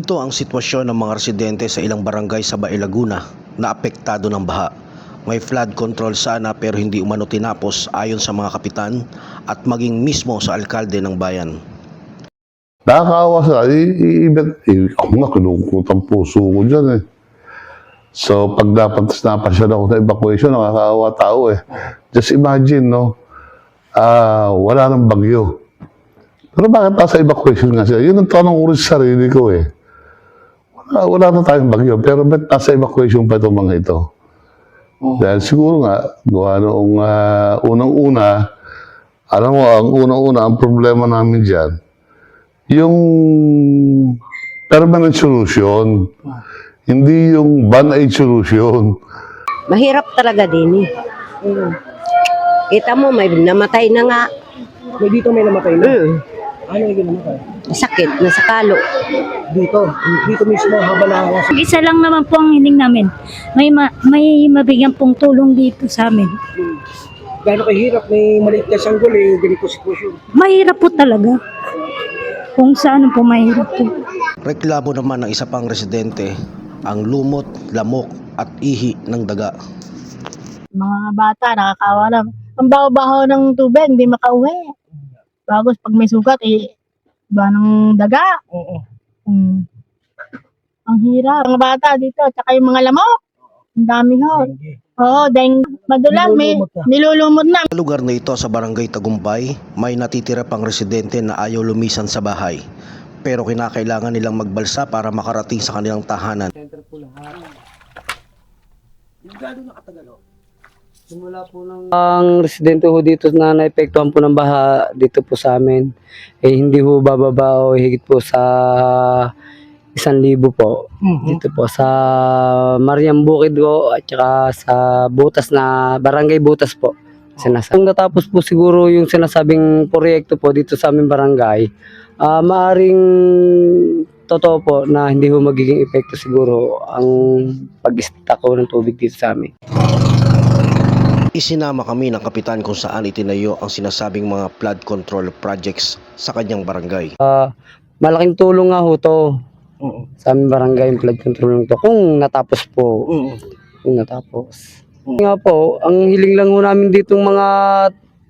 Ito ang sitwasyon ng mga residente sa ilang barangay sa Bae Laguna na apektado ng baha. May flood control sana pero hindi umano tinapos ayon sa mga kapitan at maging mismo sa alkalde ng bayan. Nakakaawa sa i- i- i- eh, ako nga, kinukutang puso ko dyan eh. So, pag dapat napasyan ako sa evacuation, nakakaawa tao eh. Just imagine, no? Ah, wala nang bagyo. Pero bakit nasa evacuation nga sila? Yun ang tanong ko rin sa sarili ko eh. Wala, wala na tayong bagyo, pero ba't nasa evacuation pa itong mga ito? Dahil siguro nga, gawa noong ah, unang-una, alam mo, ang unang-una, ang problema namin dyan, yung permanent solution, hindi yung band-aid solution. Mahirap talaga din eh. Mm. Kita mo, may namatay na nga. May dito may namatay na. Mm. Ano yung namatay? Sakit, nasa kalo. Dito. Dito mismo habang nakakasya. Isa lang naman po ang hiling namin. May ma- may mabigyan pong tulong dito sa amin. Gano'ng kahirap, may maliit na sanggol eh, ganito sitwasyon. Mahirap po talaga. Kung saan po mahirap po. Reklamo naman ng isa pang residente ang lumot, lamok at ihi ng daga. mga bata, nakakawa na. Ang baho-baho ng tubig, hindi makauwi. Bagos pag may sugat, eh, iba ng daga. Oo. Hmm. Ang hirap. Mga bata dito, tsaka yung mga lamok. Ang dami ho. Oo, dahil madulas, may Nilulumot na. Sa lugar na ito sa barangay Tagumpay, may natitira pang residente na ayaw lumisan sa bahay. Pero kinakailangan nilang magbalsa para makarating sa kanilang tahanan. Center po lahat. Yung gano'n nakatagal oh. Simula po ng... Ang residente ho dito na naepektuhan po ng baha dito po sa amin, eh hindi ho bababa o higit po sa isang libo po. Dito po sa Mariam Bukid ko at saka sa Butas na, Barangay Butas po. Sinasa- Kung natapos po siguro yung sinasabing proyekto po dito sa aming barangay, ah maaring totoo po na hindi ho magiging epekto siguro ang pag-istako ng tubig dito sa amin. Isinama kami ng kapitan kung saan itinayo ang sinasabing mga flood control projects sa kanyang barangay. Ah, malaking tulong nga ho to. Oo. sa aming barangay yung flood control ng to. Kung natapos po. Oo. kung natapos. Nga po ang hiling lang ho namin dito mga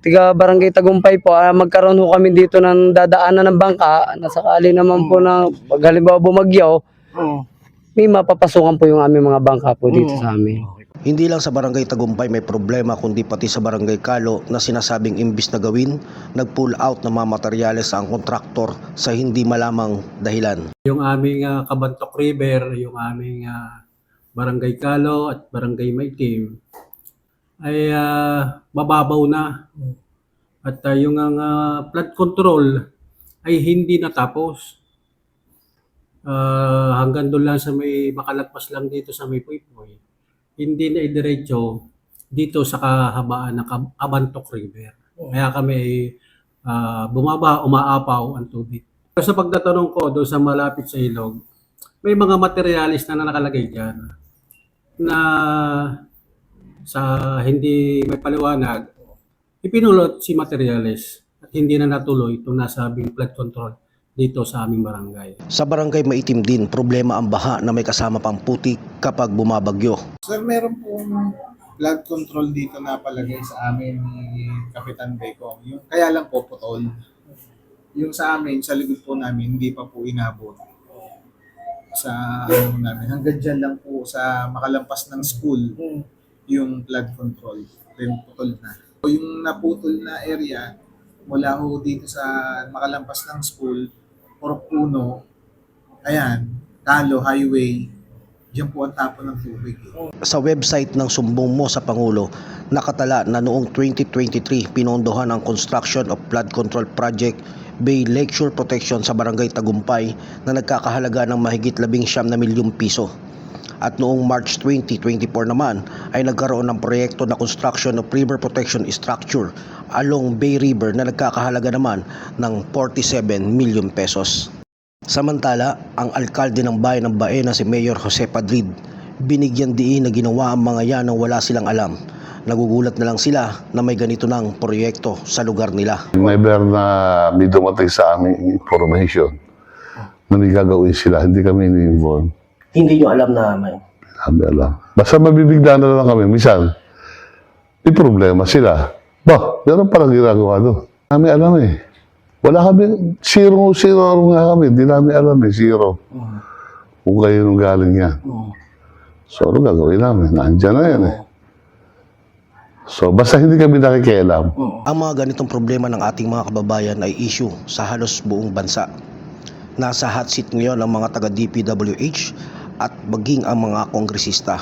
tiga barangay Tagumpay po ah, magkaroon ho kami dito ng dadaanan ng bangka na sakali naman po na pag halimbawa bumagyo Oo. may mapapasukan po yung aming mga bangka po dito sa amin Hindi lang sa barangay Tagumpay may problema kundi pati sa barangay Kalo na sinasabing imbis na gawin, nag-pull out ng mga materyales ang kontraktor sa hindi malamang dahilan. yung aming ah, Kabantok River, yung aming ah, Barangay Kalo at Barangay Maitim ay ah, mababaw na. At ah, yung ah, flood control ay hindi natapos. Ah, hanggang doon lang sa may makalagpas lang dito sa may Puipoy. Hindi na idiretso dito sa kahabaan ng Kabantok River. Kaya kami ay ah, bumaba, umaapaw ang tubig. Sa pagtatanong ko doon sa malapit sa ilog, may mga materialis na nakalagay dyan na sa hindi may paliwanag, ipinulot si materialis at hindi na natuloy itong nasabing flood control dito sa aming barangay. Sa barangay Maitim din, problema ang baha na may kasama pang putik kapag bumabagyo. Sir, meron pong flood control dito na palagay sa amin ni Kapitan Beko. Yung, kaya lang po putol. Yung sa amin, sa likod po namin, hindi pa po inabot. Sa ano namin, hanggang dyan lang po sa makalampas ng school, yung flood control. Then putol na. So, yung naputol na area, mula ho dito sa makalampas ng school, Purok Puno, ayan, Talo Highway, Diyan po ang tapon ng tubig. Eh. Sa website ng Sumbong Mo sa Pangulo, nakatala na noong 2023 pinondohan ang construction of flood control project Bay Lakeshore Protection sa Barangay Tagumpay na nagkakahalaga ng mahigit 19 na milyong piso. At noong March 2024 naman ay nagkaroon ng proyekto na construction of river protection structure along Bay River na nagkakahalaga naman ng 47 milyon pesos. Samantala, ang alkalde ng bayan ng Bae na si Mayor Jose Padrid, binigyan diin na ginawa ang mga yan nang wala silang alam. Nagugulat na lang sila na may ganito ng proyekto sa lugar nila. Never na may dumating sa aming information na may gagawin sila. Hindi kami ini-involve. Hindi nyo alam na may... Sabi alam. Basta mabibigla na lang kami. Misan, may problema sila. Ba, meron palang ginagawa doon. Kami alam eh. Wala kami, zero, zero nga kami. Hindi namin alam eh, zero. Kung kayo nung galing yan. So, ano gagawin namin? Nandiyan na yan eh. So, basta hindi kami nakikialam. Ang mga ganitong problema ng ating mga kababayan ay issue sa halos buong bansa. Nasa hot seat ngayon ang mga taga DPWH at maging ang mga kongresista.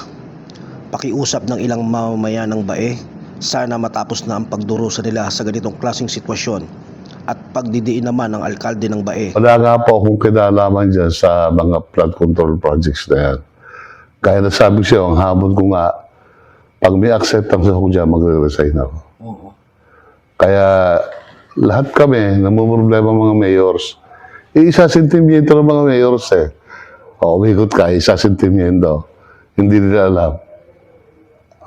Pakiusap ng ilang mamamayan ng BAE, sana matapos na ang pagdurusa nila sa ganitong klaseng sitwasyon at pagdidiin naman ng alkalde ng BAE Wala nga po akong kinalaman dyan sa mga flood control projects na yan. Kaya nasabi siya, ang hamon ko nga, pag may acceptance ako dyan, magre-resign ako. Kaya lahat kami, namumroblema mga mayors, eh, isasintimiento ng mga mayors eh. O, umikot ka, isasintimiento. Hindi nila alam.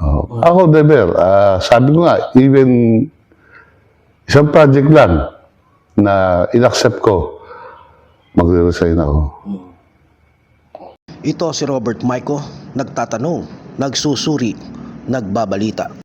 Oh. Ako, Deber, ah, sabi ko nga, even isang project lang na inaccept ko, magre-resign ako. Ito si Robert Maico, nagtatanong, nagsusuri, nagbabalita.